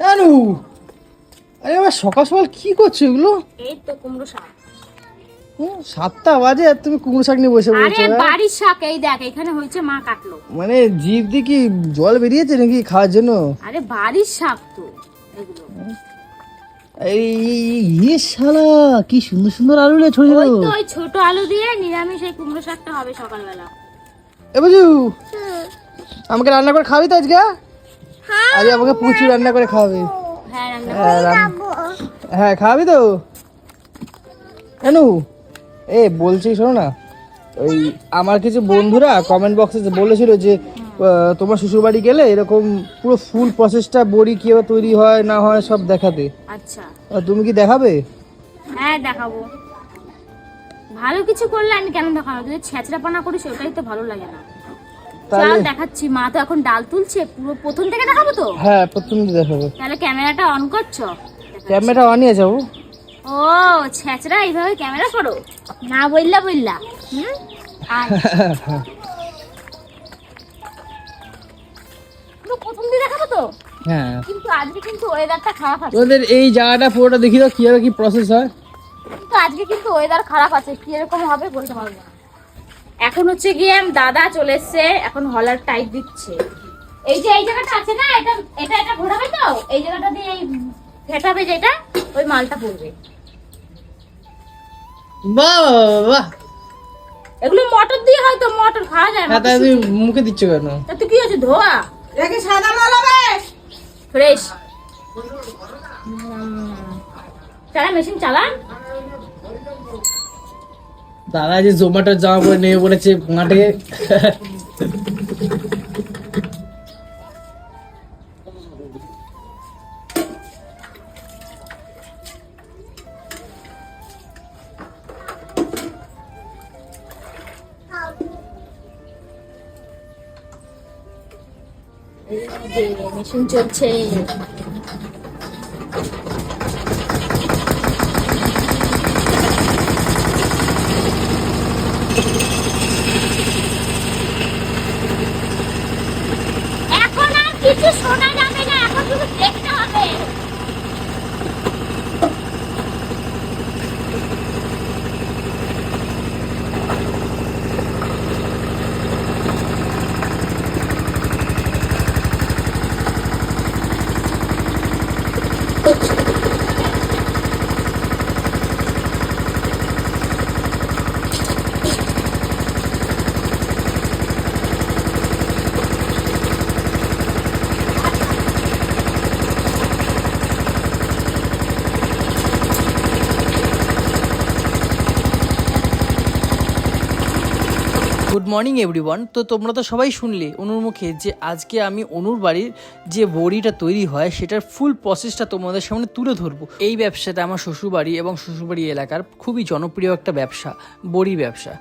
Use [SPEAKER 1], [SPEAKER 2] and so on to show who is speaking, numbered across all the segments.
[SPEAKER 1] আরে সকাল সকাল কি করছ এগুলো?
[SPEAKER 2] এই তো কুমড়ো শাক।
[SPEAKER 1] সাতটা বাজে আর তুমি কুমড়ো শাক নিয়ে বসে
[SPEAKER 2] আরে
[SPEAKER 1] হ্যাঁ?
[SPEAKER 2] বাড়ির শাক এই দেখ এখানে হয়েছে মা কাটলো।
[SPEAKER 1] মানে জিভ দিয়ে কি জল বেরিয়েছে নাকি খাওয়ার জন্য?
[SPEAKER 2] আরে বাড়ির শাক তো এগুলো।
[SPEAKER 1] এই ইয়ে শালা কি সুন্দর সুন্দর আলু লে ছোট
[SPEAKER 2] ওই
[SPEAKER 1] ছোট
[SPEAKER 2] তো ওই ছোট আলু দিয়ে নিরামিষ এই কুমড়ো শাকটা হবে সকালবেলা।
[SPEAKER 1] এ বুঝু আমাকে রান্না করে খাবি তো আজকে আজ আমাকে প্রচুর রান্না করে খাওয়াবে।
[SPEAKER 2] হ্যাঁ রান্না
[SPEAKER 1] হ্যাঁ, হ্যাঁ খাওয়াবি তো? কেন এ বলছি শোনো না। ওই আমার কিছু বন্ধুরা কমেন্ট বক্সে বলেছিল যে তোমার শ্বশুর বাড়ি গেলে এরকম পুরো ফুল প্রসেসটা বড়ি কীভাবে তৈরি হয় না হয় সব দেখাতে।
[SPEAKER 2] আচ্ছা।
[SPEAKER 1] তুমি কি দেখাবে?
[SPEAKER 2] হ্যাঁ দেখাবো। ভালো কিছু করলে আমি কেন দেখাবো? যদি ছেঁচড়া পানা করিস ওটাই তো ভালো লাগে না। চল দেখাচ্ছি মা তো এখন ডাল তুলছে পুরো প্রথম থেকে দেখাবো তো?
[SPEAKER 1] হ্যাঁ প্রথম দেখাবে।
[SPEAKER 2] তাহলে ক্যামেরাটা অন করছ?
[SPEAKER 1] ক্যামেরা
[SPEAKER 2] ও ছেঁচড়া এইভাবে ক্যামেরা করো? না বললা বললা। হুম? প্রথম দিয়ে দেখাবো তো?
[SPEAKER 1] হ্যাঁ।
[SPEAKER 2] কিন্তু আজকে কিন্তু ওয়েদারটা খারাপ আছে।
[SPEAKER 1] তোমাদের এই জায়গাটা পুরোটা দেখি কীভাবে কি প্রসেস হয়।
[SPEAKER 2] কিন্তু আজকে কিন্তু ওয়েদার খারাপ আছে কি এরকম হবে বলতে পারব না। এখন হচ্ছে গিয়ে দাদা চলে এসছে এখন হলার টাইট দিচ্ছে। এই যে এই জায়গাটা আছে না এটা এটা এটা ঘোরাবে তো? এই জায়গাটা দিয়ে এই ফেটাবে যেটা ওই মালটা পড়বে।
[SPEAKER 1] বাহ বাহ।
[SPEAKER 2] এগুলো মটর দিয়ে হয়তো মটর খাওয়া যায় না
[SPEAKER 1] হ্যাঁ তুমি মুখে দিচ্ছ কেন?
[SPEAKER 2] তাতে কি হচ্ছে ধোয়া?
[SPEAKER 3] সাদা মাল হবে।
[SPEAKER 2] ফ্রেশ। চালা মেশিন চালান?
[SPEAKER 1] দাদা যে জোম্যাটোর জামা পরে নেমে পড়েছে মাঠে।
[SPEAKER 2] চলছে এখন আর কিছু শোনা যাবে না এখন শুধু দেখতে হবে
[SPEAKER 4] গুড মর্নিং এভরিওয়ান তো তোমরা তো সবাই শুনলে অনুর মুখে যে আজকে আমি অনুর বাড়ির যে বড়িটা তৈরি হয়, সেটার ফুল প্রসেসটা তোমাদের সামনে তুলে ধরবো। এই ব্যবসাটা আমার শ্বশুরবাড়ি এবং শ্বশুরবাড়ি এলাকার খুবই জনপ্রিয় একটা ব্যবসা বড়ি ব্যবসা।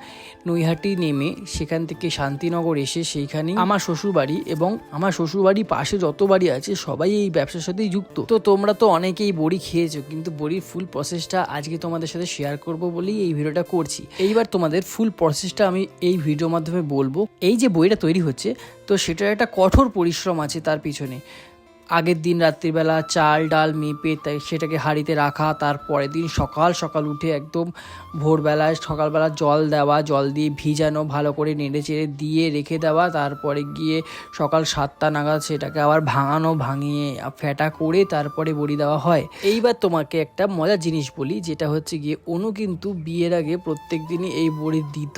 [SPEAKER 4] নৈহাটি নেমে সেখান থেকে শান্তিনগর এসে সেইখানে আমার শ্বশুরবাড়ি এবং আমার শ্বশুরবাড়ি পাশে যত বাড়ি আছে, সবাই এই ব্যবসার সাথেই যুক্ত। তো তোমরা তো অনেকেই বড়ি খেয়েছো, কিন্তু বড়ির ফুল প্রসেসটা আজকে তোমাদের সাথে শেয়ার করব বলেই এই ভিডিওটা করছি। এইবার তোমাদের ফুল প্রসেসটা আমি এই ভিডিওর মাধ্যমে বলব। এই যে বইটা তৈরি হচ্ছে, তো সেটার একটা কঠোর পরিশ্রম আছে তার পিছনে। আগের দিন রাত্রিবেলা চাল, ডাল মেপে তাই সেটাকে হাঁড়িতে রাখা তার পরের দিন সকাল সকাল উঠে একদম ভোরবেলায় সকালবেলা জল দেওয়া, জল দিয়ে ভিজানো, ভালো করে নেড়ে চেড়ে দিয়ে রেখে দেওয়া, তারপরে গিয়ে সকাল সাতটা নাগাদ সেটাকে আবার ভাঙানো, ভাঙিয়ে ফেটা করে তারপরে বড়ি দেওয়া হয়। এইবার তোমাকে একটা মজার জিনিস বলি, যেটা হচ্ছে গিয়ে অনু কিন্তু বিয়ের আগে প্রত্যেক দিনই এই বড়ি দিত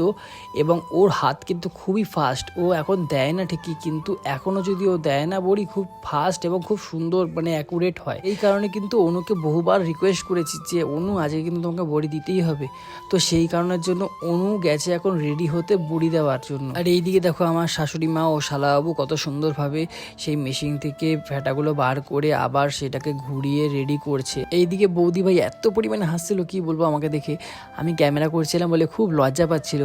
[SPEAKER 4] এবং ওর হাত কিন্তু খুবই ফাস্ট ও এখন দেয় না ঠিকই, কিন্তু এখনও যদি ও দেয় না বড়ি, খুব ফাস্ট এবং খুব সুন্দর মানে অ্যাকুরেট হয়। এই কারণে কিন্তু অনুকে বহুবার রিকোয়েস্ট করেছি যে, অনু, আজকে কিন্তু তোমাকে বড়ি দিতেই হবে। তো সেই কারণের জন্য অনু গেছে এখন রেডি হতে বড়ি দেওয়ার জন্য। আর এইদিকে দেখো আমার শাশুড়ি মা ও শালাবাবু কত সুন্দরভাবে সেই মেশিন থেকে ফ্যাটাগুলো বার করে আবার সেটাকে ঘুরিয়ে রেডি করছে। এইদিকে বৌদি ভাই এত পরিমাণে হাসছিল, কি বলব আমাকে দেখে। আমি ক্যামেরা করছিলাম বলে খুব লজ্জা পাচ্ছিল।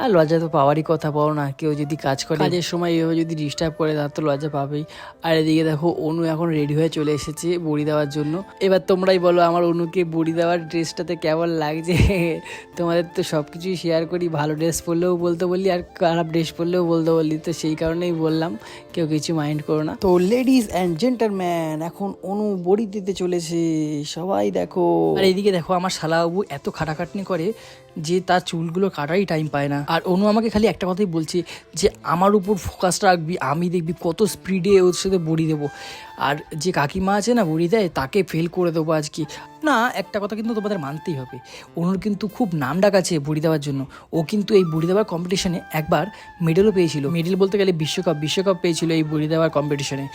[SPEAKER 4] আর লজ্জা তো পাওয়ারই কথা বলো না কেউ যদি কাজ করে, কাজের সময় এভাবে যদি ডিস্টার্ব করে, তার তো লজ্জা পাবেই। আর এদিকে দেখো, অনু
[SPEAKER 5] অনু এখন রেডি হয়ে চলে এসেছে বড়ি দেওয়ার জন্য। এবার তোমরাই বলো আমার অনুকে বড়ি দেওয়ার ড্রেসটাতে কেমন লাগছে? তোমাদের তো সব কিছুই শেয়ার করি, ভালো ড্রেস পরলেও বলতে বললি আর খারাপ ড্রেস পরলেও বলতে বললি। তো সেই কারণেই বললাম, কেউ কিছু মাইন্ড করো না। তো লেডিস অ্যান্ড জেন্টালম্যান এখন অনু বড়ি দিতে চলেছে। সবাই দেখো। আর এইদিকে দেখো, আমার শালাবাবু এত খাটাখাটনি করে যে তার চুলগুলো কাটারই টাইম পায় না। আর অনু আমাকে খালি একটা কথাই বলছে যে, আমার উপর ফোকাসটা রাখবি, আমি দেখবি কত স্পিডে ওর সাথে বড়ি দেবো। আর যে কাকিমা আছে না বড়ি দেয় তাকে ফেল করে দেবো আজকে। না, একটা কথা কিন্তু তোমাদের মানতেই হবে। অনুর কিন্তু খুব নাম ডাক আছে বড়ি দেওয়ার জন্য। ও কিন্তু এই বড়ি দেওয়ার কম্পিটিশনে একবার মেডেলও পেয়েছিল। মেডেল বলতে গেলে বিশ্বকাপ বিশ্বকাপ পেয়েছিল এই বড়ি দেওয়ার কম্পিটিশনে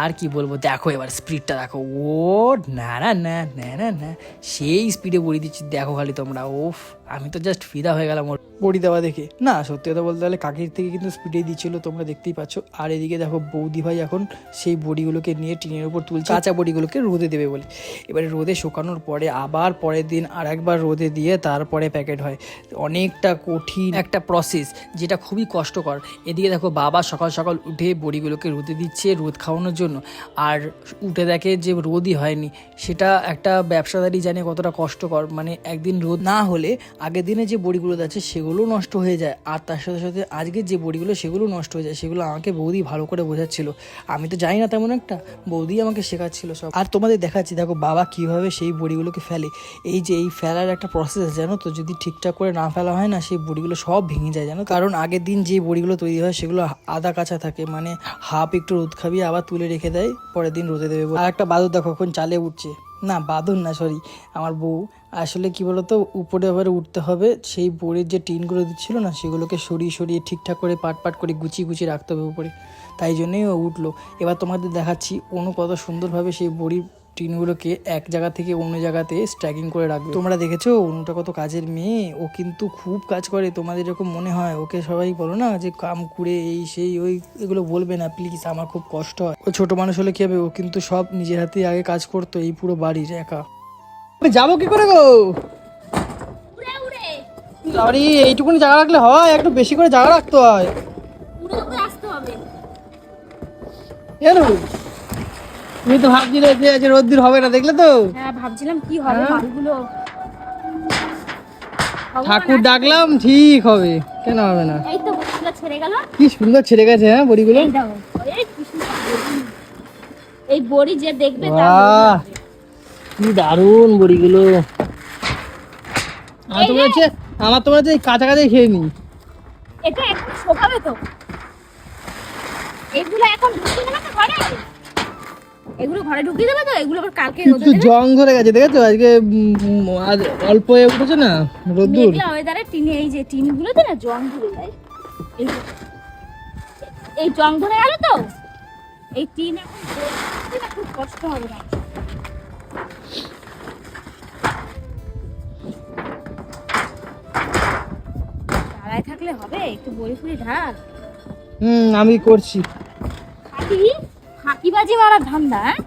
[SPEAKER 5] আর কি বলব, দেখো এবার স্পিডটা দেখো। ও, না না না না না না, সেই স্পিডে বড়ি দিচ্ছি, দেখো খালি তোমরা। ওফ আমি তো জাস্ট ফিদা হয়ে গেলাম ওর। বড়ি দেওয়া দেখে। না, সত্যি কথা বলতে গেলে কাকির থেকে কিন্তু স্পিডে দিচ্ছিল, তোমরা দেখতেই পাচ্ছ। আর এদিকে দেখো বৌদি ভাই এখন সেই বড়িগুলোকে নিয়ে টিনের উপর তুলছে কাঁচা বড়িগুলোকে রোদে দেবে বলে। এবারে রোদে শুকানোর পরে আবার পরের দিন আর একবার রোদে দিয়ে তারপরে প্যাকেট হয়। অনেকটা কঠিন একটা প্রসেস যেটা খুবই কষ্টকর। এদিকে দেখো বাবা সকাল সকাল উঠে বড়িগুলোকে রোদে দিচ্ছে রোদ খাওয়ানোর জন্য। আর উঠে দেখে যে রোদই হয়নি, সেটা একটা ব্যবসাদারি জানে কতটা কষ্টকর। মানে একদিন রোদ না হলে আগের দিনে যে বড়িগুলো আছে সেগুলো নষ্ট হয়ে যায়। আর তার সাথে সাথে আজকের যে বড়িগুলো, সেগুলো নষ্ট হয়ে যায়। সেগুলো আমাকে বৌদি ভালো করে বোঝাচ্ছিল। আমি তো জানি না তেমন একটা। বৌদি আমাকে শেখাচ্ছিল সব। আর তোমাদের দেখাচ্ছি, দেখো বাবা কীভাবে সেই বড়িগুলোকে ফেলে। এই যে এই ফেলার একটা প্রসেস আছে, জানো তো? যদি ঠিকঠাক করে না ফেলা হয় না, সেই বড়িগুলো সব ভেঙে যায়, জানো কারণ আগের দিন যে বড়িগুলো তৈরি হয়, সেগুলো আদা কাঁচা থাকে। মানে হাফ একটু রোদ খাবি, আবার তুলে রেখে দেয়, পরের দিন রোদে দেবে। আর একটা বাদুর দেখো, এখন চালে উঠছে। না, বাদুর না সরি আমার বউ। আসলে কি বলতো, উপরে আবার উঠতে হবে। সেই বোর্ডের যে টিনগুলো দিচ্ছিল না, সেগুলোকে সরিয়ে সরিয়ে ঠিকঠাক করে পাট পাট করে গুছিয়ে গুছিয়ে রাখতে হবে উপরে। তাই জন্যই ও উঠল। এবার তোমাদের দেখাচ্ছি, অনু কত সুন্দরভাবে সেই বড়ির টিনগুলোকে এক জায়গা থেকে অন্য জায়গাতে স্ট্যাকিং করে রাখবে। তোমরা দেখেছ, অনুটা কত কাজের মেয়ে? ও কিন্তু খুব কাজ করে, তোমাদের এরকম মনে হয়? ওকে সবাই বলো না যে কাম কুড়ে, এই সেই, ওই, এগুলো বলবে না প্লিজ আমার খুব কষ্ট হয়। ও ছোট মানুষ হলে কি হবে? ও কিন্তু সব নিজের হাতেই আগে কাজ করতো, এই পুরো বাড়ির একা।
[SPEAKER 1] আমি যাব কি করে গো?
[SPEAKER 2] উড়ে
[SPEAKER 1] এইটুকুনি জায়গা রাখলে হয় একটু বেশি করে জায়গা রাখতে হয়। কেন? তুমি তো ভাবছিলে যে আজ রোদ্দুর হবে না দেখলে তো?
[SPEAKER 2] হ্যাঁ ভাবছিলাম কি হবে
[SPEAKER 1] হ্যাঁ?
[SPEAKER 2] বাড়িগুলো।
[SPEAKER 1] ঠাকুর ডাকলাম ঠিক হবে কেন হবে না?
[SPEAKER 2] এই তো বড়িগুলো ছেড়ে গেল।
[SPEAKER 1] কি সুন্দর ছেড়ে গেছে হ্যাঁ বড়িগুলো?
[SPEAKER 2] এই বড়ি। যে দেখবে
[SPEAKER 1] কি দারুণ বড়িগুলো। আমার তো মনে হচ্ছে আমার তো মনে হচ্ছে এই কাঁচা খেয়ে নি
[SPEAKER 2] এটা এখন শোকাবে তো। এগুলো এখন ঢুকিয়ে দেবে তো ঘরে? এগুলো ঘরে ঢুকিয়ে দেবে তো? এগুলো আবার কালকে রোদে
[SPEAKER 1] জং ধরে গেছে দেখেছ? আজকে আজ অল্প হয়ে উঠেছে না রোদ্দুর।
[SPEAKER 2] মেঘলা ওয়েদারে টিনে এই যে টিনগুলোতে না জং ধরে যায়। এই। জং ধরে গেল তো? এই টিন এখন খুব কষ্ট হবে না? থাকলে হবে? একটু বড়ি ফুড়ি ঢাল
[SPEAKER 1] হুম আমি করছি।
[SPEAKER 2] ফাঁকি ফাঁকিবাজি মারার ধান্দা হ্যাঁ?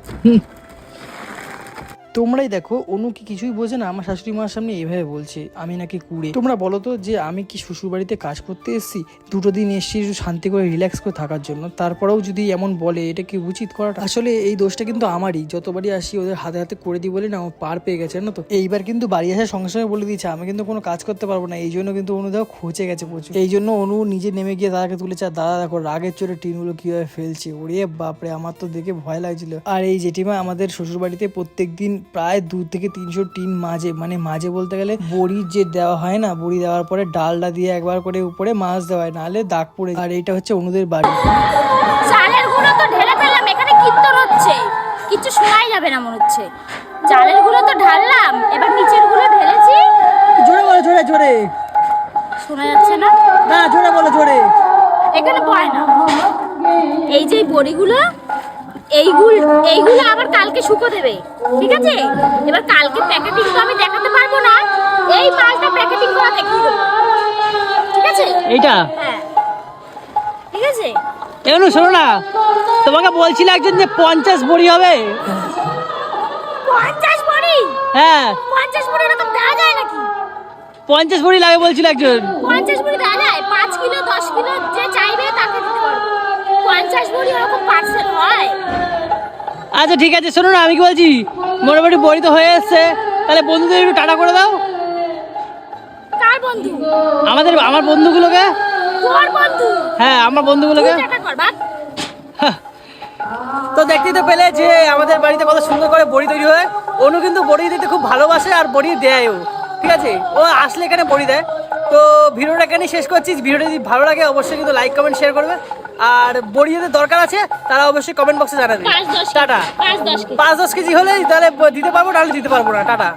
[SPEAKER 5] তোমরাই দেখো, অনু কি কিছুই বোঝে না, আমার শাশুড়ি মার সামনে এইভাবে বলছে, আমি নাকি কুড়ে। তোমরা বলো তো যে, আমি কি শ্বশুর বাড়িতে কাজ করতে এসেছি, দুটো দিন এসেছি একটু শান্তি করে রিল্যাক্স করে থাকার জন্য, তারপরেও যদি এমন বলে, এটা কি উচিত করাটা? আসলে এই দোষটা কিন্তু আমারই, যতবারই আসি ওদের হাতে হাতে করে দিই বলে না, ও পার পেয়ে গেছে না তো? এইবার কিন্তু বাড়ি আসার সঙ্গে সঙ্গে বলে দিয়েছে, আমি কিন্তু কোনো কাজ করতে পারব না। এই জন্য কিন্তু অনু দেখো খোঁচে গেছে প্রচুর। এই জন্য অনু নিজে নেমে গিয়ে দাদাকে তুলেছে, আর দাদা দেখো, রাগের চোরে টিনগুলো কীভাবে ফেলছে? ওরে বাপরে, আমার তো দেখে ভয় লাগছিল। আর এই জেঠিমা আমাদের শ্বশুর বাড়িতে প্রত্যেক দিন প্রায় দু থেকে তিনশো টিন মাঝে মানে মাঝে বলতে গেলে বড়ি যে দেওয়া হয় না বড়ি দেওয়ার পরে ডালটা দিয়ে একবার করে উপরে মাছ দেওয়া হয় নাহলে দাগ পড়ে। আর এইটা হচ্ছে অনুদের বাড়ি।
[SPEAKER 2] চালের গুঁড়ো তো ঢেলে ফেললাম এখানে কীর্তন হচ্ছে। কিচ্ছু শোনাই যাবে না মনে হচ্ছে। চালের গুঁড়ো তো ঢাললাম এবার নিচের গুঁড়ো ঢেলেছি।
[SPEAKER 1] জোরে বলো জোরে জোরে।
[SPEAKER 2] শোনা যাচ্ছে না?
[SPEAKER 1] না জোরে বলো জোরে।
[SPEAKER 2] এখানে পড়ে না। এই যে বড়িগুলো এইগুলো এইগুলো আবার কালকে শুকো দেবে ঠিক আছে? এবার কালকে প্যাকেটিং তো আমি দেখাতে পারব না এই মালটা প্যাকেটিং করা দেখিয়ে দেবো ঠিক আছে?
[SPEAKER 1] এইটা?
[SPEAKER 2] হ্যাঁ ঠিক আছে?
[SPEAKER 1] কেন শোনো না তোমাকে বলছিল একজন যে পঞ্চাশ বড়ি হবে।
[SPEAKER 2] পঞ্চাশ বড়ি?
[SPEAKER 1] হ্যাঁ।
[SPEAKER 2] পঞ্চাশ বড়ি এরকম দেওয়া যায় নাকি?
[SPEAKER 1] পঞ্চাশ বড়ি লাগে বলছিল একজন।
[SPEAKER 5] আচ্ছা ঠিক আছে শোনো না আমি কি বলছি? মোটামুটি বড়ি তো হয়ে এসছে। তাহলে বন্ধুদের একটু টাটা করে দাও।
[SPEAKER 2] কার বন্ধু?
[SPEAKER 5] আমাদের আমার বন্ধুগুলোকে?
[SPEAKER 2] তোর বন্ধু?
[SPEAKER 5] হ্যাঁ আমার বন্ধুগুলোকে?
[SPEAKER 2] কর বাদ।
[SPEAKER 5] তো দেখতেই তো পেলে যে আমাদের বাড়িতে কত সুন্দর করে বড়ি তৈরি হয়। অনু কিন্তু বড়ি দিতে খুব ভালোবাসে আর বড়ি দেয়ও। ঠিক আছে? ও আসলে এখানে বড়ি দেয়। তো ভিডিওটা এখানে শেষ করছি। ভিডিওটা যদি ভালো লাগে অবশ্যই কিন্তু লাইক কমেন্ট শেয়ার করবে। আর বড়ি যদি দরকার আছে তারা অবশ্যই কমেন্ট বক্সে জানাবে। টাটা।
[SPEAKER 2] পাঁচ দশ কেজি।
[SPEAKER 5] হলেই হলে তাহলে দিতে পারব নাহলে দিতে পারব না। টাটা।